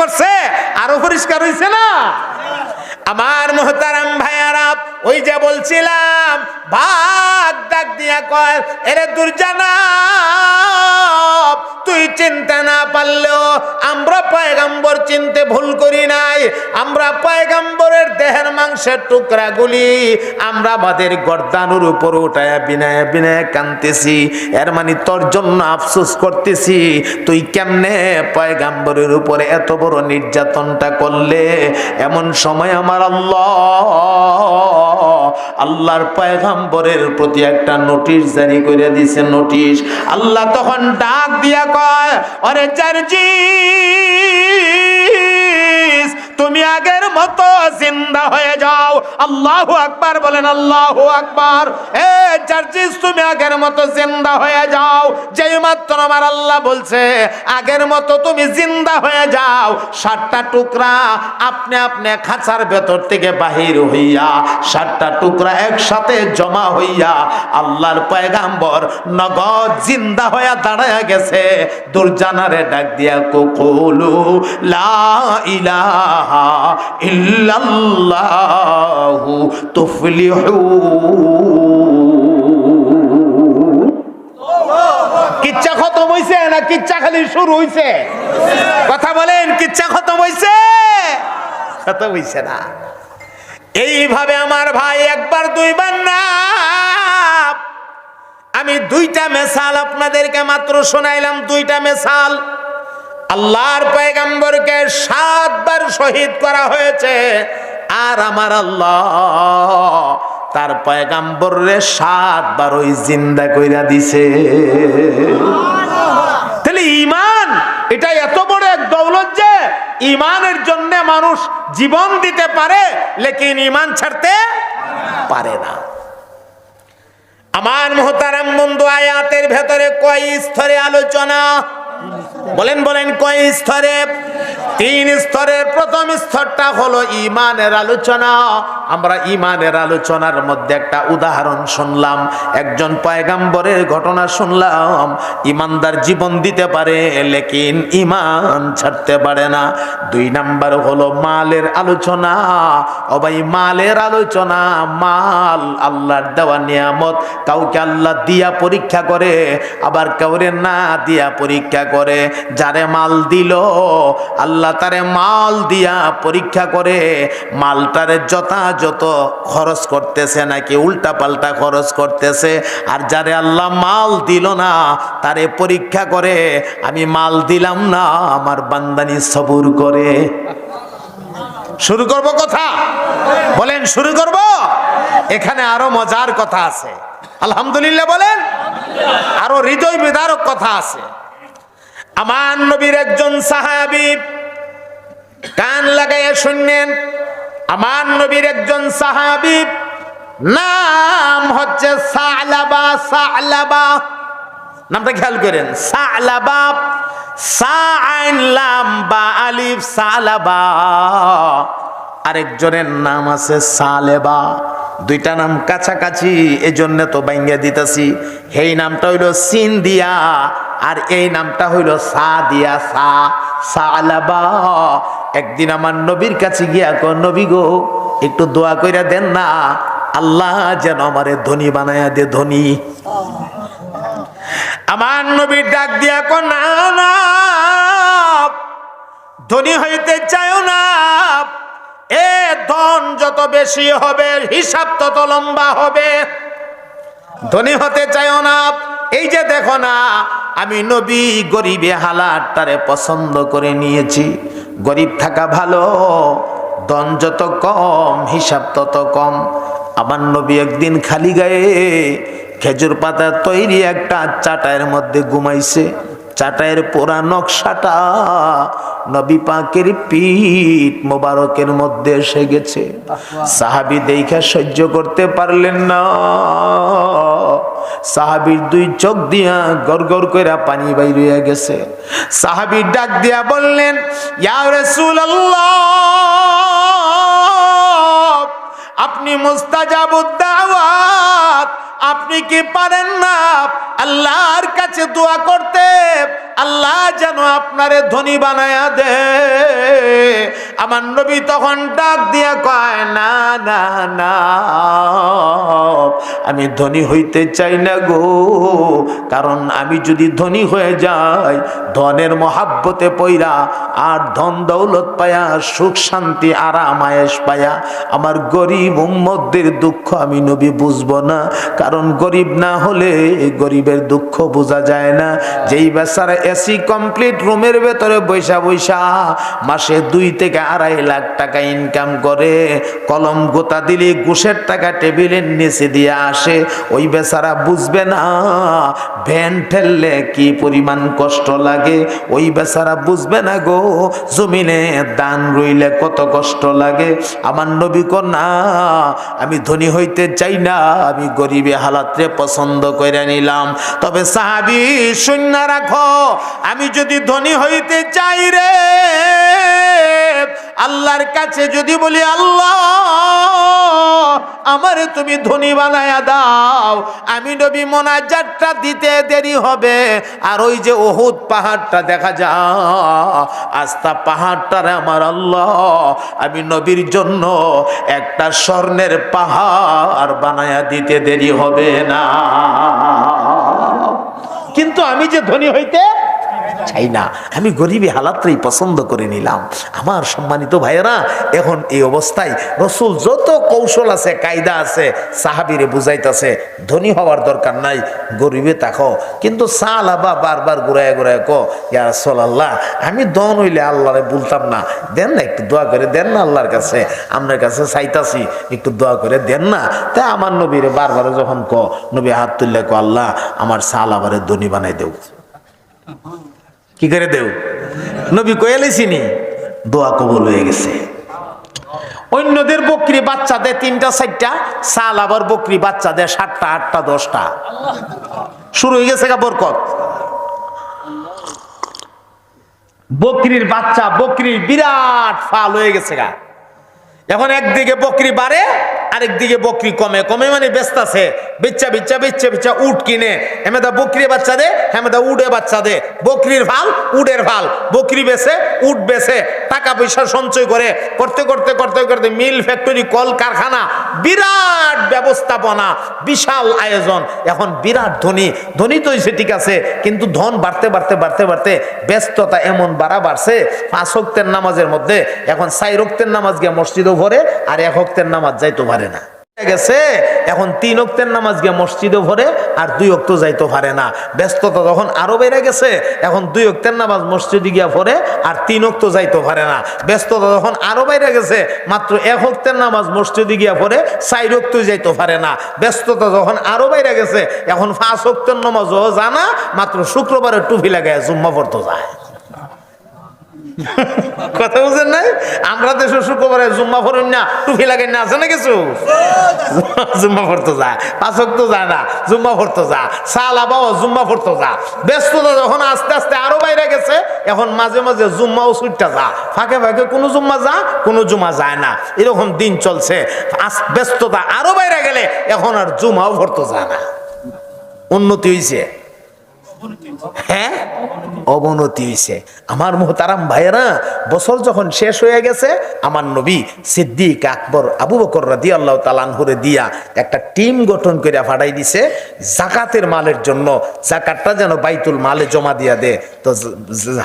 করছে আরও পরিষ্কার হয়েছে না? আমার মোহতারাম ভাইয়ারা ওই যে বলছিলাম, ভাগ ডাক দিয়া কয়, এরে দুর্জানা তুই চিনতে না পারলেও আমরা পয়গাম্বর চিনতে ভুল করি নাই। আমরা পয়গাম্বরের দেহের মাংসের টুকরাগুলি আমরা আমাদের গর্দানুর উপর উঠায় বিনায় বিনায় কানতেছি। এর মানে তোর জন্য আফসোস করতেছি, তুই কেমনে পয়গাম্বরের উপরে এত বড় নির্যাতনটা করলে? এমন সময় আমার আল্লাহ আল্লাহর পায়গাম্বরের প্রতি একটা নোটিশ জারি করে দিছে, নোটিশ। আল্লাহ তখন ডাক দিয়া কয় অরে চারজি! তুমি আগের মতো জিন্দা হয়ে যাও। আল্লাহ আকবার বলেন, আল্লাহ আকবার। এ চার্জিস তুমি আগের মতো জিন্দা হয়ে যাও। যেই মাত্র আমার আল্লাহ বলছে, আগের মতো তুমি জিন্দা হয়ে যাও। সাতটা টুকরা আপনি আপনি খাঁচার ভেতর থেকে বাহির হইয়া, সাতটা টুকরা একসাথে জমা হইয়া, আল্লাহর পয়গাম্বর নগদ জিন্দা হইয়া দাঁড়ায় গেছে। দুর্জানারে ডাক দিয়া, কুকুলু লা ইলাহা ইল্লাল্লাহু তুফলিহু। কিচ্ছা খতম হইছে না কিচ্ছা খালি শুরু হইছে? কথা বলেন, কিচ্ছা খতম হইছে? খতম হইছে না। এইভাবে আমার ভাই একবার, দুইবার না। আমি দুইটা মেসাল আপনাদেরকে মাত্র শোনাইলাম, দুইটা মেসাল আল্লাহর পয়গাম্বরকে সাতবার শহীদ করা হয়েছে। আর আমার আল্লাহ তার পয়গাম্বরে সাতবার ওই জিন্দা কইরা দিছে। তাহলে ইমান এটা এত বড় এক দৌলত যে ইমানের জন্য মানুষ জীবন দিতে পারে, লেকিন ইমান ছাড়তে পারে না। আমার মহতারাম বন্ধু, আয়াতের ভেতরে কয় স্তরে আলোচনা? বলেন বলেন, কয় স্তরে? তিন স্তরের প্রথম স্তরটা হলো ইমানের আলোচনা। আমরা ইমানের আলোচনার মধ্যে একটা উদাহরণ শুনলাম। একজন পয়গাম্বরের ঘটনা শুনলাম। ইমানদার জীবন দিতে পারে, লেকিন ইমান ছাড়তে পারে না। দুই নাম্বার হলো মালের আলোচনা। অবাই মালের আলোচনা, মাল আল্লাহর দেওয়া নিয়ামত। কাউকে আল্লাহ দিয়া পরীক্ষা করে, আবার কাউরে না দিয়া পরীক্ষা করে, যারে মাল দিল, আল্লাহ তারে মাল দিয়া পরীক্ষা করে, মালটারে যথাযথ খরচ করতেছে নাকি উল্টা পাল্টা খরচ করতেছে, আর যারে আল্লাহ মাল দিল না, তারে পরীক্ষা করে, আমি মাল দিলাম না, আমার বান্দানি সবুর করে। শুরু করব কথা? বলেন, শুরু করব? এখানে আরও মজার কথা আছে। আলহামদুলিল্লাহ বলেন। আরও হৃদয় বিদারক কথা আছে। আমার নবীর একজন সাহাবি কান লাগাইয়া শুনলেন, আমার নবীর একজন সাহাবি নাম হচ্ছে সালাবা সালাবা। নামটা খেয়াল করেন, সালাবা সাইন লাম বা আলিফ, সালাবা। আরেকজনের নাম আছে সালেবা। দুইটা নাম কাছাকাছি এই জন্য তো বাইঙ্গা দিতেছি। এই নামটা হইল সিন দিয়া আর এই নামটা হইল সা দিয়া সা সালাবা একদিন আমার নবীর কাছে গিয়া কো, নবী গো, একটু দোয়া কইরা দেন না, আল্লাহ যেন আমারে ধনী বানায়া দে, ধনী। আমার নবীর ডাক দিয়া কো, না না, ধনী হইতে চাও না। এ ধন যত বেশি হবে, হিসাব তত লম্বা হবে। ধনী হতে চাইও না। এই যে দেখো না, আমি নবী গরিবে হালার তারে পছন্দ করে নিয়েছি। গরিব থাকা ভালো, ধন যত কম, হিসাব তত কম। আমার নবী একদিন খালি গায়ে খেজুর পাতা তৈরি একটা চাটায়ের মধ্যে ঘুমাইছে। চাটায়ের পোড়া নকশাটা নবী পাকের পিঠ মোবারকের মধ্যে এসে গেছে। সাহাবি দেখা সহ্য করতে পারলেন না। সাহাবির দুই চোখ দিয়া গড় গড় করে পানি বাইর হয়ে গেছে। সাহাবির ডাক দিয়া বললেন ইয়া রাসূলুল্লাহ! আপনি মুস্তাজাবুদ্দাওয়াত, আপনি কি পারেন না? আল্লাহর কাছে দোয়া করতে, আল্লাহ যেন আপনারে ধনী বানায়া দে। আমার নবী তখন ডাক দিয়ে কয়, না না না, আমি ধনী হইতে চাই না গো। কারণ আমি যদি ধনী হয়ে যাই, ধনের মহাব্বতে পইরা আর ধন দৌলত পায়া, সুখ শান্তি, আরাম আয়েস পায়া, আমার গরিব উম্মদের দুঃখ আমি নবী বুঝব না। কারণ গরিব না হলে গরিবের দুঃখ বোঝা যায় না। যেই বেচারা এসি কমপ্লিট রুমের ভেতরে বৈশা বৈশা মাসে দুই থেকে আড়াই লাখ টাকা ইনকাম করে, কলম গোতা দিলে ঘুষের টাকা টেবিলের নিচে দিয়ে আসে। ওই বেচারা বুঝবে না, ভ্যান ঠেললে কি পরিমাণ কষ্ট লাগে। ওই বেচারা বুঝবে না গো, জমিনে দান রইলে কত কষ্ট লাগে। আমার নবী না আমি ধনী হইতে চাই না, আমি গরিবে হালাতরে পছন্দ করে নিলাম। তবে সাহাবি শূন্য রাখো, আমি যদি ধনী হইতে চাই রে আল্লাহর কাছে যদি বলি, আল্লাহ, আমারে তুমি ধনী বানায়া দাও। আমি নবী মোনাজাতটা দিতে দেরি হবে। আর ওই যে ওহুদ পাহাড়টা দেখা যা আস্তা পাহাড়টারে আমার আল্লাহ, আমি নবীর জন্য একটা স্বর্ণের পাহাড় বানায়া দিতে দেরি হবে না। কিন্তু আমি যে ধনী হইতে চাই না। আমি গরিবী হালাতটাই পছন্দ করে নিলাম। আমার সম্মানিত ভাইয়েরা, এখন এই অবস্থায় রসুল যত কৌশল আছে, কায়দা আছে, সাহাবিরে বুঝাইতেছে, ধনী হওয়ার দরকার নাই, গরিবে তাকো কিন্তু সাল আবা বারবার ঘুরায় ঘুরায় কো ইয়া আল্লাহ আমি দন হইলে আল্লাহরে বলতাম না। দেন না, একটু দোয়া করে, দেন না আল্লাহর কাছে। আপনার কাছে চাইতাছি, একটু দোয়া করে, দেন না। তা আমার নবীরে বারবার যখন ক নবী হাত তুললে কো আল্লাহ, আমার সাল আবারে ধনী বানাই দেও। কি করে দেও? নবী কয়ালেছিনি দোয়া কবুল হয়ে গেছে। অন্যদের বকরি বাচ্চা দেয় তিনটা, চারটা সাল আবার বকরি বাচ্চা দেয় সাতটা, আটটা, দশটা। শুরু হয়ে গেছে গা বরকত। বকরির বাচ্চা, বকরির বিরাট ফাল হয়ে গেছে গা। এখন একদিকে বকরি বাড়ে, আরেকদিকে বকরি কমে। কমে মানে ব্যস্ত আছে। বিচ্ছা বিচ্ছা বিচ্ছা বিচ্ছা, উট কিনে। হেমেদা বকরি বাচ্চা দে, হেমেদা উডে বাচ্চা দে। বকরির ভালো উডের ভালো। বকরি বেছে, উট বেছে, টাকা পয়সা সঞ্চয় করে, করতে করতে করতে করতে মিল ফ্যাক্টরি কল কারখানা বিরাট ব্যবস্থাপনা, বিশাল আয়োজন। এখন বিরাট ধনী ধনী তো হয়েছে ঠিক আছে, কিন্তু ধন বাড়তে বাড়তে বাড়তে বাড়তে ব্যস্ততা এমন বাড়া বাড়ছে, পাঁচ হক্তের নামাজের মধ্যে, এখন সাই রক্তের নামাজ গিয়ে মসজিদও ভরে, আর এক হক্তের নামাজ যাইতে পারে না। গেছে, এখন তিন অক্তের নামাজ গিয়ে মসজিদে ভরে আর দুই অক্ত যাইতে পারে না। ব্যস্ততা তখন আরও বেড়ে গেছে, এখন দুই অক্তের নামাজ মসজিদে গিয়া ভরে আর তিন অক্ত যাইতে পারে না। ব্যস্ততা তখন আরও বাইরে গেছে, মাত্র এক অক্তের নামাজ মসজিদে গিয়া ভরে চার অক্ত যাইতে পারে না। ব্যস্ততা যখন আরও বাইরে গেছে, এখন পাঁচ অক্তের নামাজও জানা, মাত্র শুক্রবারে টুপি লাগায় জুম্মা পড়তে যায়। কথা বুঝেন নাই? আমরা দেশে শুক্রবারে জুম্মা ফরুন না, টুপি লাগাই না, আছে না কিছু? জুম্মা পড়তে যা পাঁচক তো যায় না, জুম্মা পড়তে যা সাল আবাও জুম্মা পড়তে যা ব্যস্ততা যখন আস্তে আস্তে আরও বাইরে গেছে, এখন মাঝে মাঝে জুম্মা ও সুইটটা যা ফাঁকে ফাঁকে কোনো জুম্মা যা কোনো জুম্মা যায় না। এরকম দিন চলছে। ব্যস্ততা আরও বাইরে গেলে এখন আর জুম্মাও পড়তে যায় না। উন্নতি হয়েছে হ্যাঁ? অবনতি হয়েছে আমার মোহতারাম ভাইয়েরা, বছর যখন শেষ হয়ে গেছে, আমার নবী সিদ্দিক আকবর আবু বকর রাদি আল্লাহ তালানহুরে দিয়া একটা টিম গঠন করে ফাটাই দিছে, জাকাতের মালের জন্য, জাকাতটা যেন বাইতুল মালে জমা দিয়া দে। তো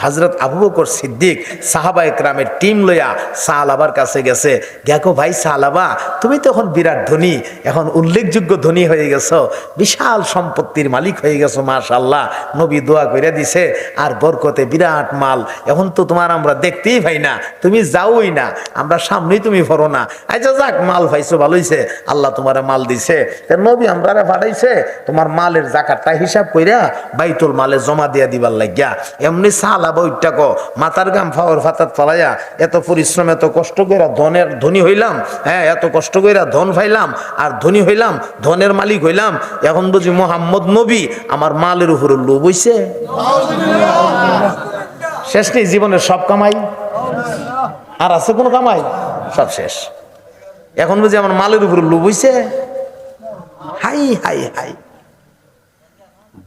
হজরত আবু বকর সিদ্দিক, সাহাবা একরামের টিম লইয়া সাহালাবার কাছে গেছে, দেখো ভাই সাহালাবা তুমি তো এখন বিরাট ধনী, এখন উল্লেখযোগ্য ধনী হয়ে গেছো, বিশাল সম্পত্তির মালিক হয়ে গেছো মাশাল্লাহ নবী দোয়া করে দিছে, আর বরকতে বিরাট মাল, এখন তো তোমার আমরা দেখতেই পাই না, তুমি যাওই না, আমরা সামনেই তুমি ভরো না। আচ্ছা যাক, মাল পাইছো ভালোইছে আল্লাহ তোমার মাল দিছে। তা নবী আমরা পাঠাইছে তোমার মালের জাকাতটা হিসাব কইরা বাইতুল মালে জমা দিয়া দিবার লাগিয়া। এমনি সালা বইটা কো গাম ফাওয়ার ফাতাত ফালাইয়া, এত পরিশ্রম, এত কষ্ট কইরা ধনের ধনী হইলাম হ্যাঁ এত কষ্ট কইরা ধন ফাইলাম, আর ধনী হইলাম, ধনের মালিক হইলাম, এখন বুঝি মোহাম্মদ নবী আমার মালের উপরে লোভ হইছে। শেষ নেই জীবনের সব কামাই? আর আছে কোনো কামাই? সব শেষ। এখন বুঝি আমার মালের উপরে লোভ হইছে। হাই হাই হাই।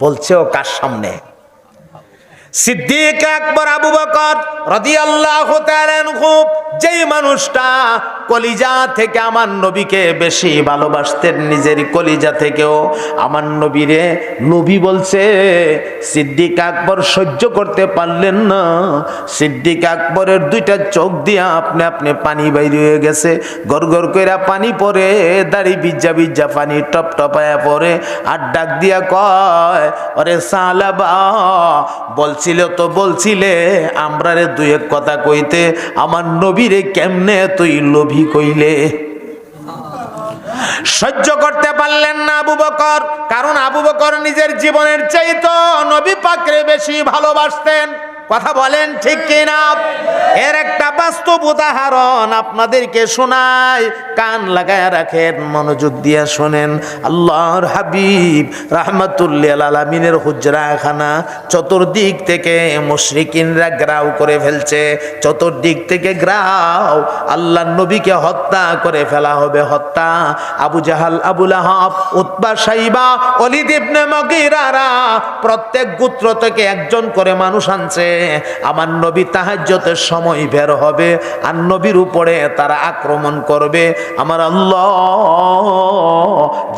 বলছে ও কার সামনে? সিদ্দিক আকবর, আবু বকর রাদিয়াল্লাহু তাআলা আনহু, যেই মানুষটা কলিজা থেকে আমার নবীকে বেশি ভালোবাসতেন, নিজের কলিজা থেকেও। আমার নবীরে নবী বলছে, সিদ্দিক আকবর সহ্য করতে পারলেন না। সিদ্দিক আকবরের দুইটা চোখ দিয়া আপনি আপনি পানি বাইরে হয়ে গেছে। গড় কইরা পানি পরে দাড়ি বিজ্জা বিজ্জা পানি টপ টপায়া পরে আর ডাক দিয়া কয়, ওরে সালাবা বলছিল, তো বলছিলে, আমরা রে দুই এক কথা কইতে, আমার নবীরে কেমনে তুই লোভী কইলে? সহ্য করতে পারলেন না আবু বকর, কারণ আবু বকর নিজের জীবনের চাইতো নবী পাকরে বেশি ভালোবাসতেন। কথা বলেন ঠিক কিনা? এর একটা বাস্তব উদাহরণ আপনাদেরকে শোনায় কান লাগায় রাখেন, মনোযোগ দিয়ে শোনেন। আল্লাহর হাবিব রাহমাতুল্লাহ আলামিনের হুজরাখানা চতুর্দিক থেকে মুশরিকিনরা গ্রাও করে ফেলছে। চতুর্দিক থেকে গ্রাও আল্লাহ নবীকে হত্যা করে ফেলা হবে। হত্যা আবু জাহাল আবুল আহাব উতবা, সাইবা অলিদ ইবনে মগিরারা প্রত্যেক গোত্র থেকে একজন করে মানুষ আনছে। আমার নবী তাহাজ্জতের সময় বের হবে আর নবীর উপরে তারা আক্রমণ করবে। আমার আল্লাহ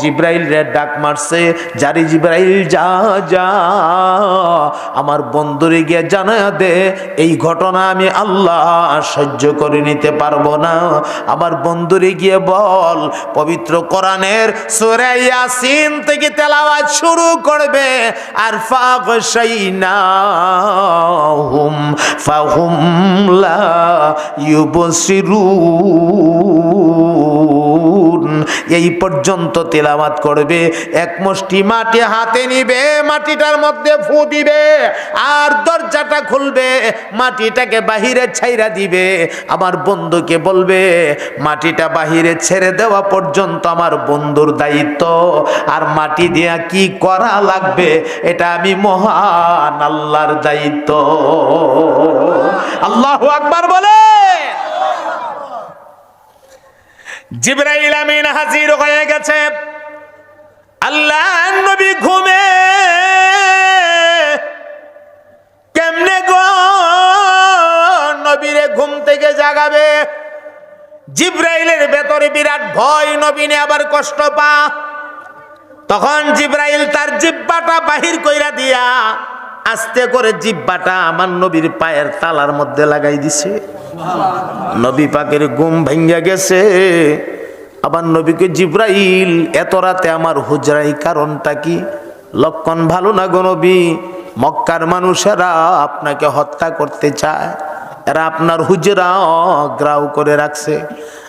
জিব্রাইল রে ডাক মারছে, জারি জিব্রাইল, যা যা। আমার বন্ধুরে গিয়ে জানা দে, এই ঘটনা আমি আল্লাহ সহ্য করে নিতে পারব না। আমার বন্ধুরে গিয়ে বল, পবিত্র কোরআনের সূরা ইয়াসিন থেকে তেলাওয়াত শুরু করবে। আর ফাগশাইনাহুম ফাহুম লা ইউবসিরুন। এই পর্যন্ত তেলাওয়াত করবে। এক মুষ্টি মাটি হাতে নিবে, মাটিটার মধ্যে ফু দিবে, আর দরজাটা খুলবে, মাটিটাকে বাহিরে ছাইরা দিবে। আমার বন্ধুকে বলবে, মাটিটা বাহিরে ছেড়ে দেওয়া পর্যন্ত আমার বন্ধুর দায়িত্ব। আর মাটি দিয়া কি করা লাগবে, এটা আমি মহান আল্লাহর দায়িত্ব। আল্লাহ আকবার বলে। জিব্রাইল আমিন হাজির হয়ে গেছে। আল্লাহ নবী ঘুমে। কেমনে গো নবীরে ঘুম থেকে জাগাবে? জিব্রাইলের ভেতরে বিরাট ভয় নবীনে আবার কষ্ট পা। তখন জিব্রাইল তার জিব্বাটা বাহির কইরা দিয়া আস্তে করে জিব্বাটা আমার নবীর পায়ের তালার মধ্যে লাগাই দিছে। নবী পাকের গুম ভেঙ্গা গেছে। আবার নবীকে জিব্রাইল, এত রাতে আমার হুজরাই কারণটা কি? লক্ষণ ভালো না গো নবী? মক্কার মানুষেরা আপনাকে হত্যা করতে চায়। এরা আপনার হুজরা, গ্রাউ করে রাখছে।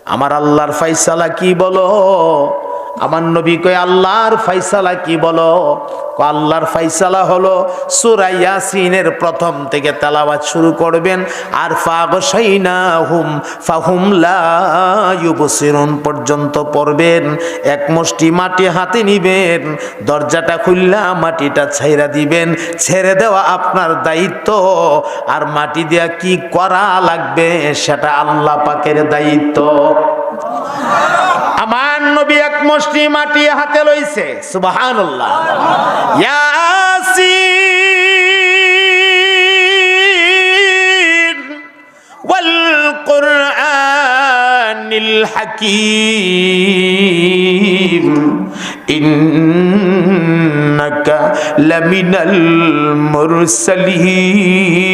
আমার আল্লাহর ফাইসালা কি বলো? আমার নবী কয়, আল্লাহর ফাইসালা কি বলো? আল্লাহর ফাইসালা হলো সূরা ইয়াসিনের প্রথম থেকে তেলাওয়াত শুরু করবেন, আর ফাগশাইনা হুম ফাহুম লা ইউবসিরুন পর্যন্ত পড়বেন। এক মুষ্টি মাটি হাতে নিবেন, দরজাটা খুললা মাটিটা ছাইরা দিবেন, ছেড়ে দেওয়া আপনার দায়িত্ব। আর মাটি দিয়া কি করা লাগবে সেটা আল্লাহ পাকের দায়িত্ব। নবী এক মুষ্টি মাটি হাতে লইছে। সুবহানাল্লাহ। ইয়াসিন ওয়াল কুরআনিল হাকীম। ইন্নাকা লামিনাল মুরসালিন।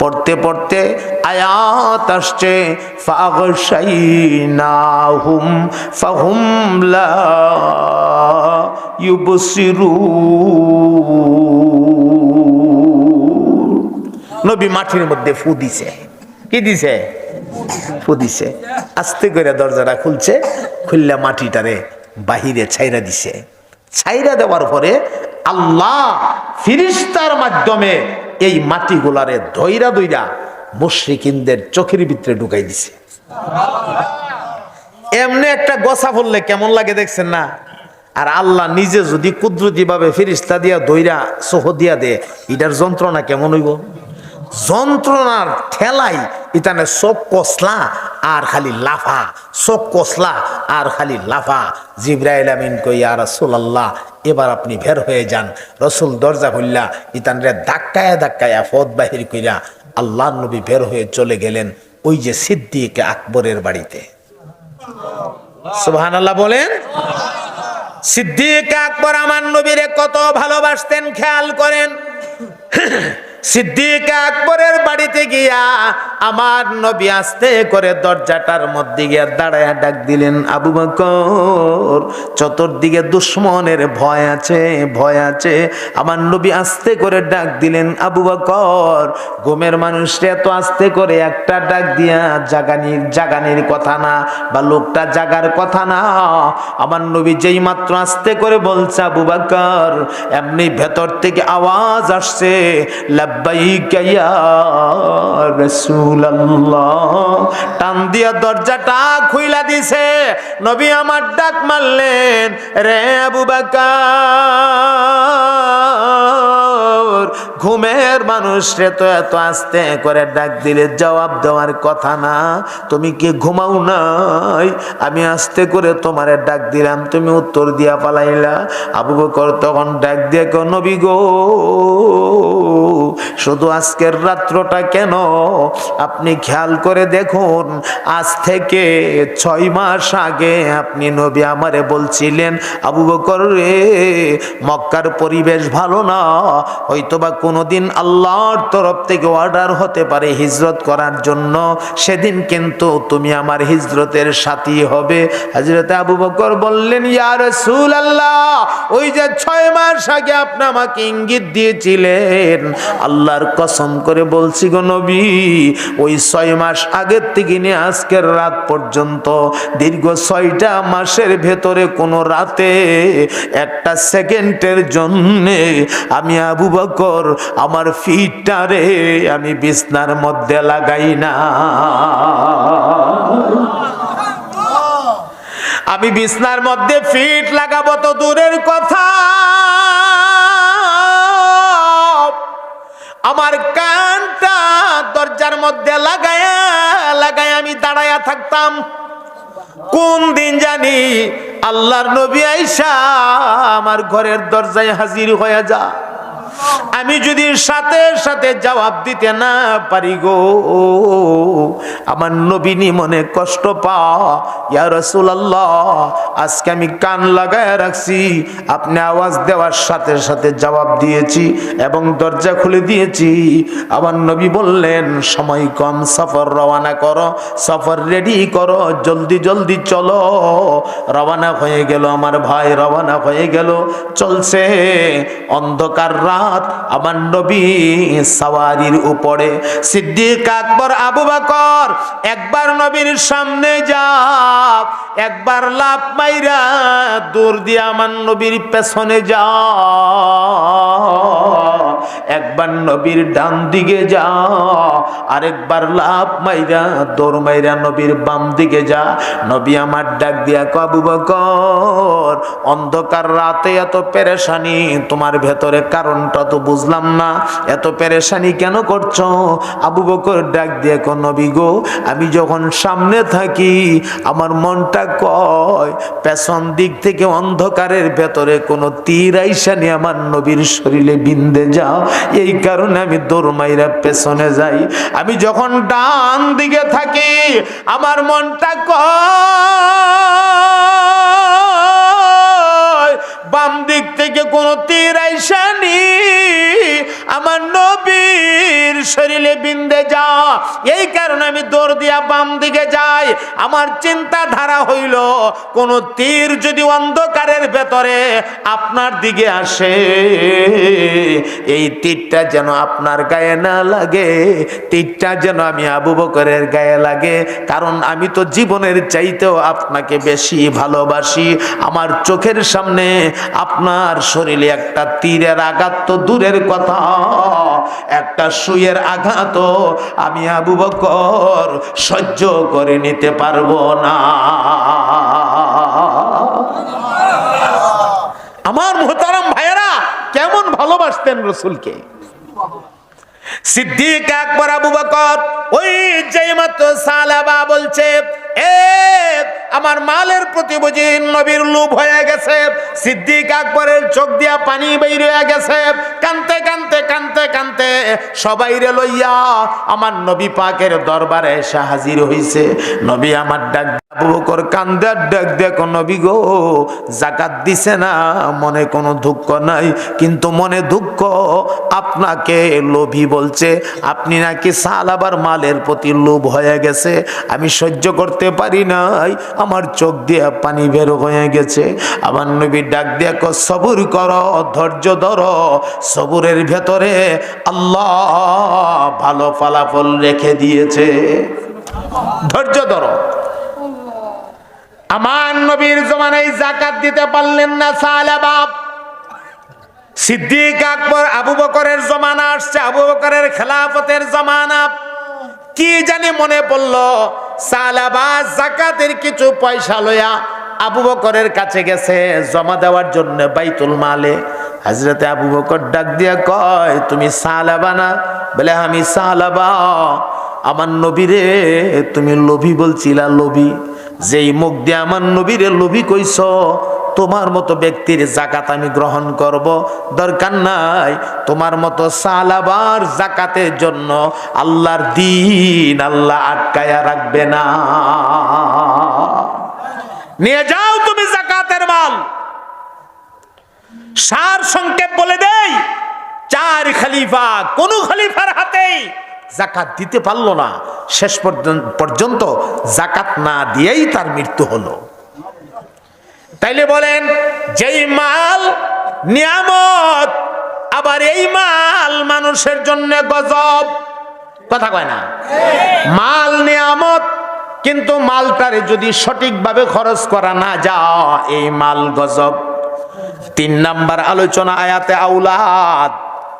পড়তে পড়তে আয়াত আসছে ফাহুম নবী মাটির মধ্যে ফু দিছে। কি দিছে? ফু দিছে। আস্তে করে দরজাটা খুলছে, খুললে মাটিটারে বাহিরে ছাইরা দিছে। ছাইরা দেওয়ার পরে আল্লাহ ফিরিস্তার মাধ্যমে এই মাটিগুলারে ধৈরা দৈরা মুশ্রিকিনদের চোখের ভিতরে ঢুকাই দিছে। এমনি একটা গোসা ফুললে কেমন লাগে দেখছেন না? আর আল্লাহ নিজে যদি কুদরতি ভাবে ফিরিস্তা দিয়া দইরা সহ দিয়া দে এটার যন্ত্রণা কেমন হইব? যন্ত্রণার ঠেলাই ইতানে চোখ কসলা আর খালি লাফা। চোখ কসলা আর খালি লাফা। জিব্রাইল আমিন কই আর রাসূলুল্লাহ, এবার আপনি বের হয়ে যান। রসুল দরজা খুললা, ইতানরে ধাক্কায়া ধাক্কায়া ফদ বাহির কইরা আল্লাহ নবী বের হয়ে চলে গেলেন ওই যে সিদ্দিক আকবরের বাড়িতে। সুবহান আল্লাহ বলেন, সিদ্দিক আকবর আমার নবীরে কত ভালোবাসতেন, খেয়াল করেন। সিদ্দিক আকবরের বাড়িতে গিয়া আমার নবী আস্তে করে দরজাটার মধ্যে গিয়া দাঁড়ায় ডাক দিলেন, আবু বকর, চতুর্দিকে দুশ্মনের ভয় আছে ভয় আছে। আমার নবী আস্তে করে ডাক দিলেন, আবু বকর, ঘুমের মানুষরা এত আস্তে করে একটা ডাক দিয়া জাগানির জাগানির কথা না বা লোকটা জাগার কথা না। আমার নবী যেই মাত্র আস্তে করে বলছে, আবু বকর, এমনি ভেতর থেকে আওয়াজ আসছে লাব্বাইকা ইয়া টান দিয়া দরজাটা খুইলা দিছে। নবী আমার ডাক মারলেন, রে আবু বকর, ঘুমের মানুষ রে তো এত আস্তে করে ডাক দিলে জবাব দেওয়ার কথা না। তুমি কি ঘুমাও নাই? আমি আস্তে করে তোমারে ডাক দিলাম, তুমি উত্তর দিয়া পালাইলা। আবু বকর তখন ডাক দিয়ে নবী গো শুধু আজকের রাত্রটা কেন? আপনি খেয়াল করে দেখুন, আজ থেকে ছয় মাস আগে আপনি নবী আমারে বলছিলেন, আবু বকর রে, মক্কার পরিবেশ ভালো না। হয়তোবা কোনোদিন আল্লাহর তরফ থেকে অর্ডার হতে পারে হিজরত করার জন্য। সেদিন কিন্তু তুমি আমার হিজরতের সাথী হবে। হজরত আবু বকর বললেন, ইয়া রাসূলুল্লাহ, ওই যে ছয় মাস আগে আপনি আমাকে ইঙ্গিত দিয়েছিলেন আল্লাহর কসম করে বলছি গো নবী, ওই ছয় মাস আগের থেকে নিয়ে আজকের রাত পর্যন্ত, দীর্ঘ ছয়টা মাসের ভেতরে কোনো রাতে একটা সেকেন্ডের জন্যে আমি আবু বকর আমার ফিটটারে আমি বিছনার মধ্যে লাগাই না। আমি বিছনার মধ্যে ফিট লাগাবো তো দূরের কথা। আমার কানটা দরজার মধ্যে লাগায়া, লাগায় আমি দাঁড়ায়া থাকতাম। কোন দিন জানি আল্লাহর নবী আইসা আমার ঘরের দরজায় হাজির হয়ে যা আমি যদি সাথে সাথে জবাব দিতে না পারি গো, আমার নবীনী মনে কষ্ট পা ইয়া রাসূলুল্লাহ, আজকে আমি কান লাগায় রাখছি, আপনি আওয়াজ দেওয়ার সাথে সাথে জবাব দিয়েছি এবং দরজা খুলে দিয়েছি। আমার নবী বললেন, সময় কম, সফর রওনা করো, সফর রেডি করো, জলদি জলদি চলো। রওনা হয়ে গেল, আমার ভাই রওনা হয়ে গেল। চলছে অন্ধকার রাত। আমার নবী সাওয়ারির উপরে। সিদ্দিক আকবর, আবু বকর, একবার নবীর সামনে যাও একবার লাভ মাইরা দূর দিয়ে আমার নবীর পেছনে যা একবার নবীর ডান দিকে যা, আরেকবার লাভ মাইরা, দৌড় মাইরা নবীর বাম দিকে যা। নবী আমার ডাক দিয়া কবু বকর, অন্ধকার রাতে এত পেরেশানি, তোমার ভেতরে কারণটা তো বুঝলাম না। এত পেরেশানি কেন করছ? আবু বকর ডাক দিয়ে কো নবী গো, আমি যখন সামনে থাকি, আমার মনটা কয়, পেছন দিক থেকে অন্ধকারের ভেতরে কোনো তীর আইসানি আমার নবীর শরীরে বিন্দে যাও এই কারণে আমি দৌড়মাইরা পেছনে যাই। আমি যখন ডান দিকে থাকি, আমার মনটা কয়, বাম দিক থেকে কোনো তীর আইসানি আমার নবীর শরীরে বিন্দে যা। এই কারণে আমি দৌড় দিয়া বাম দিকে যাই। আমার চিন্তাধারা হইল, কোন তীর যদি অন্ধকারের ভেতরে আপনার দিকে আসে। এই তীরটা যেন আপনার গায়ে না লাগে, তীরটা যেন আমি আবু বকরের গায়ে লাগে। কারণ আমি তো জীবনের চাইতেও আপনাকে বেশি ভালোবাসি। আমার চোখের সামনে আপনার শরীরে একটা তীরের আঘাত তো দূরের কথা, একটা সুয়ের আঘাত আমি আবু বকর সহ্য করে নিতে পারব না। আমার মোহতারাম ভাইয়েরা কেমন ভালোবাসতেন রসুলকে? সিদ্দিক আকবর, আবু বকর, ওই যে মাত্র সালাবা বলছে এ, আমার মালের প্রতি বুঝি নবীর লোভ হয়ে গেছে। সিদ্দিক আকবরের চোখ দিয়া পানি বের হয়ে গেছে। কানতে কানতে কানতে কানতে সবাই রে লইয়া আমার নবী পাকের দরবারে এসে হাজির হইছে। নবী আমার ডাক বকর, কান্দে আর ডাক দেখো নবী গো। জাকাত দিছে না, মনে কোনো দুঃখ নাই। কিন্তু মনে দুঃখ আপনাকে লোভী বলছে। আপনি নাকি সাল সালাবার মালের প্রতি লোভ হয়ে গেছে। আমি সহ্য করতে পারি নাই। আমার চোখ দিয়ে পানি বের হয়ে গেছে। আমার নবী ডাক দিয়ে কো সবুর করো, ধৈর্য ধরো। সবুরের ভেতরে আল্লাহ ভালো ফলাফল রেখে দিয়েছে। ধৈর্য ধরো। আমার নবীর জমানায় জাকাত দিতে পারলেন না সালাবাব সিদ্দিক আকবর আবু বকরের জমানা আসছে, আবু বকরের খেলাফতের জমানা। কি জানি মনে পড়ল সালাবা, জাকাতের কিছু পয়সা লয়া আবু বকরের কাছে গেছে, জমা দেওয়ার জন্য বাইতুল মালে। হাজরতে আবু বকর ডাক দিয়া কয়, তুমি সালাবা না? বলে, আমি সালাবা। আমার নবীরে তুমি লোভী বলছিলা, লোভী। যেই মুখ দিয়ে আমার নবীরে লোভী কইছ, তোমার মতো ব্যক্তির জাকাত আমি গ্রহণ করব। দরকার নাই, তোমার মতো সালাবার জাকাতের জন্য আল্লাহর দিন আল্লাহ আটকায়া রাখবে না। নিয়ে যাও তুমি জাকাতের মাল। সার সংক্ষেপ বলে দেই, চার খলিফা কোন খলিফার হাতেই জাকাত দিতে পারল না। শেষ পর্যন্ত জাকাত না দিয়েই তার মৃত্যু হলো। তাইলে বলেন, যেই মাল নিয়ামত, আবার এই মাল মানুষের জন্য গজব। কথা কয় না? মাল নিয়ামত, কিন্তু মালটারে যদি সঠিকভাবে খরচ করা না যায়, এই মাল গজব। তিন নাম্বার আলোচনা আয়াতে আউলাদ।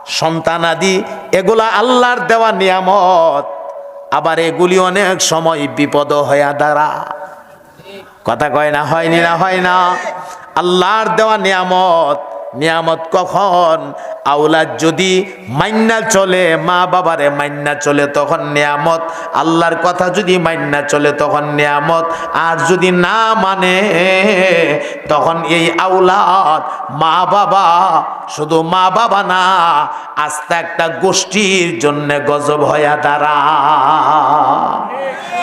সন্তানাদি এগুলা আল্লাহর দেওয়া নিয়ামত। আবার এগুলি অনেক সময় বিপদ হইয়া দাঁড়া। কথা কয় না হয়নি না, হয় না। আল্লাহর দেওয়া নিয়ামত নিয়ামত কখন? আউলাদ যদি মান্না চলে, মা বাবারে মান্না চলে, তখন নিয়ামত। আল্লাহর কথা যদি মান্না চলে, তখন নিয়ামত। আর যদি না মানে তখন এই আউলাদ মা বাবা, শুধু মা বাবা না, আস্তে একটা গোষ্ঠীর জন্য গজব হইয়া দাঁড়া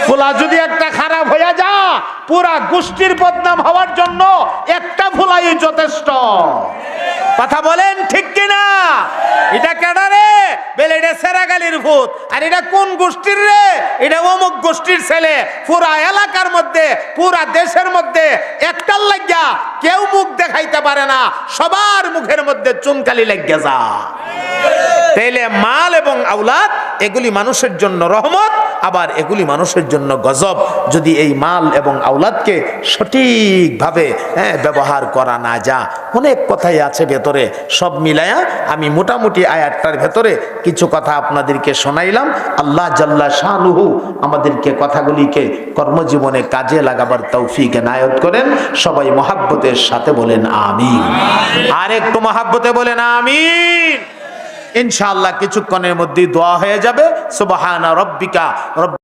ফুলা যদি একটা খারাপ হইয়া যা পুরা গোষ্ঠীর বদনাম হওয়ার জন্য একটা ফুলাই যথেষ্ট। কথা বলেন ঠিক কিনা? এটা কেডা রে? বেলে এটা সেরাগালির ভূত। আর এটা কোন গোষ্ঠীর রে? এটা অমুক গোষ্ঠীর ছেলে। পুরা এলাকার মধ্যে, পুরা দেশের মধ্যে একটার লাগিয়া কেউ মুখ দেখাইতে পারে না। সবার মুখের মধ্যে চুনকালি লাগিয়া যা তাইলে মাল এবং আউলাদ এগুলি মানুষের জন্য রহমত আবার এগুলি মানুষের জন্য গজব যদি এই মাল এবং আউলাদকে সঠিকভাবে হ্যাঁ, ব্যবহার করা না যা। অনেক কথাই আছে ভেতরে সব মিলায়া আমি মোটামুটি আয়াতটার ভেতরে কিছু কথা আপনাদেরকে শোনাইলাম। আল্লাহ জাল্লা শাহনুহু আমাদেরকে কথাগুলিকে কর্মজীবনে কাজে লাগাবার তৌফিক নায়ত করেন। সবাই মহাব্বতের সাথে বলেন আমিন। আর একটু মহাব্বতে বলেন আমিন। ইনশাআল্লাহ কিছুক্ষণের মধ্যেই দোয়া হয়ে যাবে। সুবাহানা রব্বিকা রব্ব